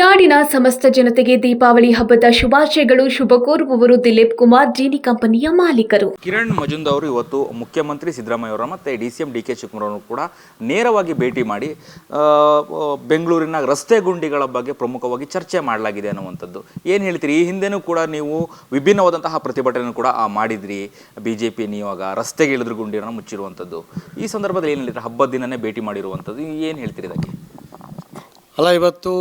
ನಾಡಿನ ಸಮಸ್ತ ಜನತೆಗೆ ದೀಪಾವಳಿ ಹಬ್ಬದ ಶುಭಾಶಯಗಳು ಶುಭ ಕೋರುವವರು ದಿಲೀಪ್ ಕುಮಾರ್ ಜೀನಿ ಕಂಪನಿಯ ಮಾಲೀಕರು. ಕಿರಣ್ ಮಜುಂದ್ ಅವರು ಇವತ್ತು ಮುಖ್ಯಮಂತ್ರಿ ಸಿದ್ದರಾಮಯ್ಯ ಅವರ ಮತ್ತು D C M D K Shivakumar ಕೂಡ ನೇರವಾಗಿ ಭೇಟಿ ಮಾಡಿ ಬೆಂಗಳೂರಿನ ರಸ್ತೆ ಗುಂಡಿಗಳ ಬಗ್ಗೆ ಪ್ರಮುಖವಾಗಿ ಚರ್ಚೆ ಮಾಡಲಾಗಿದೆ ಅನ್ನುವಂಥದ್ದು. ಏನು ಹೇಳ್ತೀರಿ? ಈ ಹಿಂದೆನೂ ಕೂಡ ನೀವು ವಿಭಿನ್ನವಾದಂತಹ ಪ್ರತಿಭಟನೆ ಕೂಡ ಆ, ಮಾಡಿದ್ರಿ. ಬಿ ಜೆ ಪಿ ನಿಯೋಗ ರಸ್ತೆಗೆ ಇಳಿದ್ರು ಗುಂಡಿಯನ್ನು ಮುಚ್ಚಿರುವಂಥದ್ದು. ಈ ಸಂದರ್ಭದಲ್ಲಿ ಏನು ಹೇಳ್ತೀರಿ? ಹಬ್ಬದ ದಿನನೇ ಭೇಟಿ ಮಾಡಿರುವಂಥದ್ದು. ಏನು ಹೇಳ್ತೀರಿ ಇದಕ್ಕೆ? ಅಲ್ಲ ಇವತ್ತು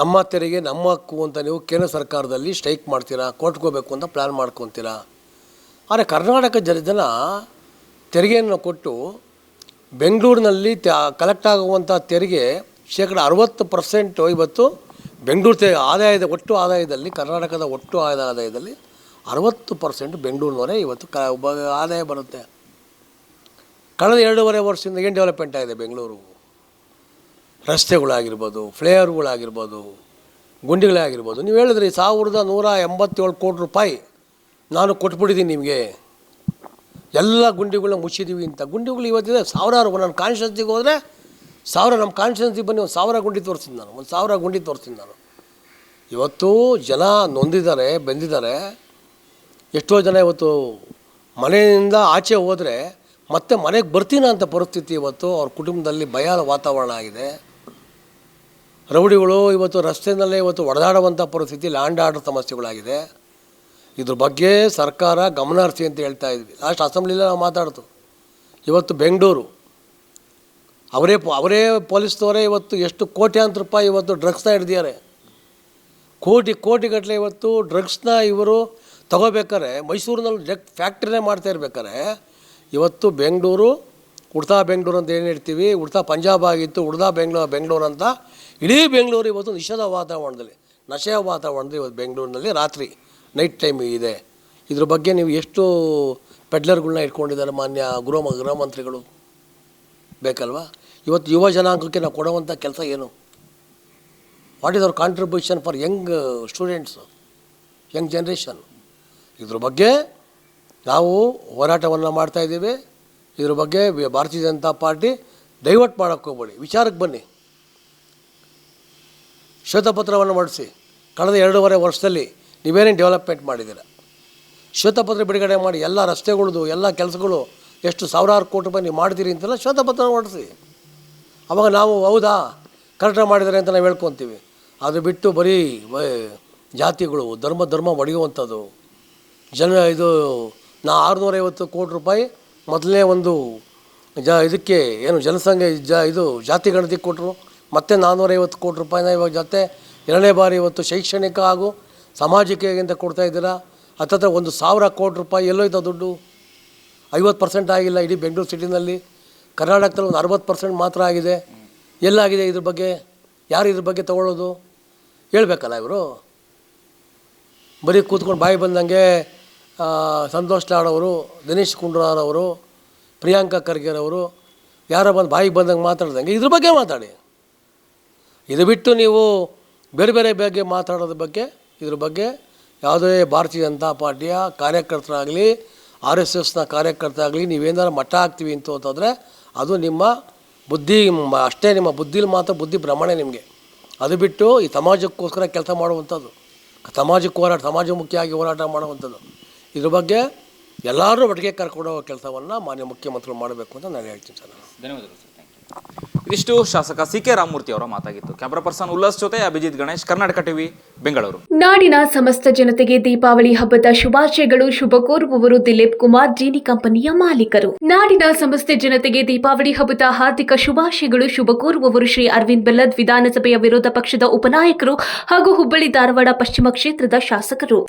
ನಮ್ಮ ತೆರಿಗೆ ನಮ್ಮ ಹಕ್ಕು ಅಂತ ನೀವು ಕೇಂದ್ರ ಸರ್ಕಾರದಲ್ಲಿ ಸ್ಟ್ರೈಕ್ ಮಾಡ್ತೀರಾ, ಕೋರ್ಟ್ಗೆ ಹೋಗ್ಬೇಕು ಅಂತ ಪ್ಲ್ಯಾನ್ ಮಾಡ್ಕೊತೀರಾ? ಆದರೆ ಕರ್ನಾಟಕ ಜನ ಜನ ತೆರಿಗೆಯನ್ನು ಕೊಟ್ಟು ಬೆಂಗಳೂರಿನಲ್ಲಿ ಕಲೆಕ್ಟ್ ಆಗುವಂಥ ತೆರಿಗೆ ಶೇಕಡ ಅರವತ್ತು ಪರ್ಸೆಂಟು ಇವತ್ತು ಬೆಂಗಳೂರು ತೆ ಆದಾಯದ, ಒಟ್ಟು ಆದಾಯದಲ್ಲಿ, ಕರ್ನಾಟಕದ ಒಟ್ಟು ಆದಾಯ ಆದಾಯದಲ್ಲಿ ಅರವತ್ತು ಪರ್ಸೆಂಟ್ ಬೆಂಗಳೂರಿನವರೇ ಇವತ್ತು ಕ ಆದಾಯ ಬರುತ್ತೆ. ಕಳೆದ ಎರಡೂವರೆ ವರ್ಷದಿಂದ ಏನು ಡೆವಲಪ್ಮೆಂಟ್ ಆಗಿದೆ ಬೆಂಗಳೂರು? ರಸ್ತೆಗಳಾಗಿರ್ಬೋದು, ಫ್ಲೇಯರ್ಗಳಾಗಿರ್ಬೋದು ಗುಂಡಿಗಳೇ ಆಗಿರ್ಬೋದು ನೀವು ಹೇಳಿದ್ರಿ ಸಾವಿರದ ನೂರ ಎಂಬತ್ತೇಳು ಕೋಟಿ ರೂಪಾಯಿ ನಾನು ಕೊಟ್ಬಿಟ್ಟಿದ್ದೀನಿ ನಿಮಗೆ. ಎಲ್ಲ ಗುಂಡಿಗಳನ್ನ ಮುಚ್ಚಿದ್ದೀವಿ ಅಂತ. ಗುಂಡಿಗಳು ಇವತ್ತಿದೆ ಸಾವಿರಾರು, ನನ್ನ ಕಾನ್ಸ್ಟಿಟ್ಯೂನ್ಸಿಗೆ ಹೋದರೆ ಸಾವಿರ, ನಮ್ಮ ಕಾನ್ಸ್ಟಿಟ್ಯೂನ್ಸಿಗೆ ಬನ್ನಿ, ಒಂದು ಸಾವಿರ ಗುಂಡಿ ತೋರಿಸ್ತೀನಿ ನಾನು. ಒಂದು ಸಾವಿರ ಗುಂಡಿ ತೋರಿಸ್ತೀನಿ ನಾನು. ಇವತ್ತು ಜನ ನೊಂದಿದ್ದಾರೆ, ಬೆಂದಿದ್ದಾರೆ. ಎಷ್ಟೋ ಜನ ಇವತ್ತು ಮನೆಯಿಂದ ಆಚೆ ಹೋದರೆ ಮತ್ತೆ ಮನೆಗೆ ಬರ್ತೀನ ಅಂತ ಪರಿಸ್ಥಿತಿ ಇವತ್ತು. ಅವ್ರ ಕುಟುಂಬದಲ್ಲಿ ಭಯದ ವಾತಾವರಣ ಆಗಿದೆ. ರೌಡಿಗಳು ಇವತ್ತು ರಸ್ತೆಯಲ್ಲೇ ಇವತ್ತು ಒಡೆದಾಡುವಂಥ ಪರಿಸ್ಥಿತಿ ಲ್ಯಾಂಡ್ ಆರ್ಡರ್ ಸಮಸ್ಯೆಗಳಾಗಿದೆ. ಇದ್ರ ಬಗ್ಗೆ ಸರ್ಕಾರ ಗಮನ ಅಂತ ಹೇಳ್ತಾ ಇದ್ವಿ. ಲಾಸ್ಟ್ ಅಸೆಂಬ್ಲಿಲೇ ನಾವು ಮಾತಾಡ್ತು. ಇವತ್ತು ಬೆಂಗಳೂರು. ಅವರೇ ಅವರೇ ಪೊಲೀಸ್ನವರೇ ಇವತ್ತು ಎಷ್ಟು ಕೋಟ್ಯಾಂತರ ರೂಪಾಯಿ ಇವತ್ತು ಡ್ರಗ್ಸ್ನ ಹಿಡ್ದಿದ್ದಾರೆ. ಕೋಟಿ ಕೋಟಿಗಟ್ಟಲೆ ಇವತ್ತು ಡ್ರಗ್ಸ್ನ ಇವರು ತಗೋಬೇಕಾರೆ, ಮೈಸೂರಿನಲ್ಲಿ ಡ್ರಗ್ ಫ್ಯಾಕ್ಟ್ರಿನೇ ಮಾಡ್ತಾ ಇರ್ಬೇಕಾರೆ, ಇವತ್ತು ಬೆಂಗಳೂರು, ಉಡ್ತಾ ಬೆಂಗಳೂರು ಅಂತ ಏನು ಹೇಳ್ತೀವಿ, ಉಡ್ತಾ ಪಂಜಾಬ್ ಆಗಿತ್ತು ಉಡ್ದಾ ಬೆಂಗಳೂರು ಬೆಂಗಳೂರು ಅಂತ ಇಡೀ ಬೆಂಗಳೂರು ಇವತ್ತು ನಿಷೇಧ ವಾತಾವರಣದಲ್ಲಿ, ನಶೆಯ ವಾತಾವರಣದಲ್ಲಿ ಇವತ್ತು ಬೆಂಗಳೂರಿನಲ್ಲಿ ರಾತ್ರಿ ನೈಟ್ ಟೈಮ್ ಇದೆ. ಇದ್ರ ಬಗ್ಗೆ ನೀವು ಎಷ್ಟು ಪೆಡ್ಲರ್ಗಳನ್ನ ಇಟ್ಕೊಂಡಿದ್ದಾರೆ ಮಾನ್ಯ ಗೃಹ ಗೃಹ ಮಂತ್ರಿಗಳು? ಬೇಕಲ್ವಾ? ಇವತ್ತು ಯುವ ಜನಾಂಗಕ್ಕೆ ನಾವು ಕೊಡುವಂಥ ಕೆಲಸ ಏನು? What is our contribution for young students young generation ಇದ್ರ ಬಗ್ಗೆ ನಾವು ಹೋರಾಟವನ್ನು ಮಾಡ್ತಾಯಿದ್ದೀವಿ ಇದ್ರ ಬಗ್ಗೆ ಭಾರತೀಯ ಜನತಾ ಪಾರ್ಟಿ ಡೈವರ್ಟ್ ಮಾಡೋಕ್ಕೆ ಹೋಗ್ಬೇಡಿ. ವಿಚಾರಕ್ಕೆ ಬನ್ನಿ. ಶ್ವೇತಪತ್ರವನ್ನು ಮಾಡಿಸಿ. ಕಳೆದ ಎರಡೂವರೆ ವರ್ಷದಲ್ಲಿ ನೀವೇನೇನು ಡೆವಲಪ್ಮೆಂಟ್ ಮಾಡಿದ್ದೀರ? ಶ್ವೇತಪತ್ರ ಬಿಡುಗಡೆ ಮಾಡಿ ಎಲ್ಲ ರಸ್ತೆಗಳದು ಎಲ್ಲ ಕೆಲಸಗಳು ಎಷ್ಟು ಸಾವಿರಾರು ಕೋಟಿ ರೂಪಾಯಿ ನೀವು ಮಾಡ್ತೀರಿ ಅಂತೆಲ್ಲ ಶ್ವೇತಪತ್ರ ಮಾಡಿಸಿ. ಅವಾಗ ನಾವು ಹೌದಾ? ಕರೆಕ್ಟ್ ಮಾಡಿದ್ದಾರೆ ಅಂತ ನಾವು ಹೇಳ್ಕೊತೀವಿ. ಅದು ಬಿಟ್ಟು ಬರೀ ಜಾತಿಗಳು, ಧರ್ಮ ಧರ್ಮ ಒಡೆಯುವಂಥದ್ದು. ಜನ ಇದು ನಾ ಆರುನೂರೈವತ್ತು ಕೋಟಿ ರೂಪಾಯಿ ಮೊದಲನೇ ಒಂದು ಜ ಇದಕ್ಕೆ ಏನು ಜನಸಂಖ್ಯೆ ಜ ಇದು ಜಾತಿ ಗಣತಿ ಕೊಟ್ಟರು. ಮತ್ತೆ ನಾನ್ನೂರೈವತ್ತು ಕೋಟಿ ರೂಪಾಯಿನ ಇವಾಗ ಜೊತೆ ಎರಡನೇ ಬಾರಿ ಇವತ್ತು ಶೈಕ್ಷಣಿಕ ಹಾಗೂ ಸಾಮಾಜಿಕ ಅಂತ ಕೊಡ್ತಾ ಇದ್ದೀರಾ? ಹತ್ತತ್ರ ಒಂದು ಸಾವಿರ ಕೋಟಿ ರೂಪಾಯಿ ಎಲ್ಲೋ ಆ ದುಡ್ಡು? ಐವತ್ತು ಪರ್ಸೆಂಟ್ ಆಗಿಲ್ಲ ಇಡೀ ಬೆಂಗಳೂರು ಸಿಟಿನಲ್ಲಿ. ಕರ್ನಾಟಕದಲ್ಲಿ ಒಂದು ಅರವತ್ತು ಪರ್ಸೆಂಟ್ ಮಾತ್ರ ಆಗಿದೆ. ಎಲ್ಲಾಗಿದೆ ಇದ್ರ ಬಗ್ಗೆ? ಯಾರು ಇದ್ರ ಬಗ್ಗೆ ತಗೊಳ್ಳೋದು? ಹೇಳ್ಬೇಕಲ್ಲ ಇವರು. ಬರೀ ಕೂತ್ಕೊಂಡು ಬಾಯಿ ಬಂದಂಗೆ ಸಂತೋಷ್ ಲಾಡ್ ಅವರು, ದಿನೇಶ್ ಗುಂಡೂರಾವ್ ಅವರು, ಪ್ರಿಯಾಂಕಾ ಖರ್ಗೆರವರು ಯಾರೋ ಬಂದು ಬಾಯಿಗೆ ಬಂದಂಗೆ ಮಾತಾಡ್ದಂಗೆ ಇದ್ರ ಬಗ್ಗೆ ಮಾತಾಡಿ. ಇದು ಬಿಟ್ಟು ನೀವು ಬೇರೆ ಬೇರೆ ಬಗ್ಗೆ ಮಾತಾಡೋದ್ರ ಬಗ್ಗೆ, ಇದ್ರ ಬಗ್ಗೆ ಯಾವುದೇ ಭಾರತೀಯ ಜನತಾ ಪಾರ್ಟಿಯ ಕಾರ್ಯಕರ್ತರಾಗಲಿ, ಆರ್ ಎಸ್ ಎಸ್ನ ಕಾರ್ಯಕರ್ತರಾಗಲಿ ನೀವೇನಾರು ಮಠ ಹಾಕ್ತೀವಿ ಅಂತ ಅಂತಂದರೆ ಅದು ನಿಮ್ಮ ಬುದ್ಧಿ ಅಷ್ಟೇ ನಿಮ್ಮ ಬುದ್ಧಿಲಿ ಮಾತ್ರ ಬುದ್ಧಿ ಭ್ರಮಣೆ ನಿಮಗೆ. ಅದು ಬಿಟ್ಟು ಈ ಸಮಾಜಕ್ಕೋಸ್ಕರ ಕೆಲಸ ಮಾಡುವಂಥದ್ದು, ಸಮಾಜಕ್ಕೆ ಹೋರಾಟ ಸಮಾಜಮುಖಿಯಾಗಿ ಹೋರಾಟ ಮಾಡುವಂಥದ್ದು. ಇದ್ರ ಬಗ್ಗೆ ಎಲ್ಲರೂ ಒಟ್ಟಿಗೆ ಕರ್ಕೊಂಡು ಹೋಗೋ ಕೆಲಸವನ್ನು ಮಾನ್ಯ ಮುಖ್ಯಮಂತ್ರಿಗಳು ಮಾಡಬೇಕು ಅಂತ ನಾನು ಹೇಳ್ತೀನಿ ಸರ್. ಧನ್ಯವಾದಗಳು ಇದಿಷ್ಟು ಶಾಸಕ ಸಿ ಕೆ ರಾಮಮೂರ್ತಿ ಅವರ ಮಾತಾಗಿತ್ತು. ಕ್ಯಾಮರಾ ಪರ್ಸನ್ ಉಲ್ಲಾಸ್ ಜೊತೆ ಅಭಿಜಿತ್ ಗಣೇಶ್, ಕರ್ನಾಟಕ ಟಿವಿ ಬೆಂಗಳೂರು. ನಾಡಿನ ಸಮಸ್ತ ಜನತೆಗೆ ದೀಪಾವಳಿ ಹಬ್ಬದ ಶುಭಾಶಯಗಳು. ಶುಭ ಕೋರುವವರು ದಿಲೀಪ್ ಕುಮಾರ್, ಜೀನಿ ಕಂಪನಿಯ ಮಾಲೀಕರು. ನಾಡಿನ ಸಮಸ್ತ ಜನತೆಗೆ ದೀಪಾವಳಿ ಹಬ್ಬದ ಹಾರ್ದಿಕ ಶುಭಾಶಯಗಳು. ಶುಭ ಕೋರುವವರು ಶ್ರೀ ಅರವಿಂದ್ ಬೆಲ್ಲದ್ ವಿಧಾನಸಭೆಯ ವಿರೋಧ ಪಕ್ಷದ ಉಪನಾಯಕರು ಹಾಗೂ ಹುಬ್ಬಳ್ಳಿ ಧಾರವಾಡ ಪಶ್ಚಿಮ ಕ್ಷೇತ್ರದ ಶಾಸಕರು.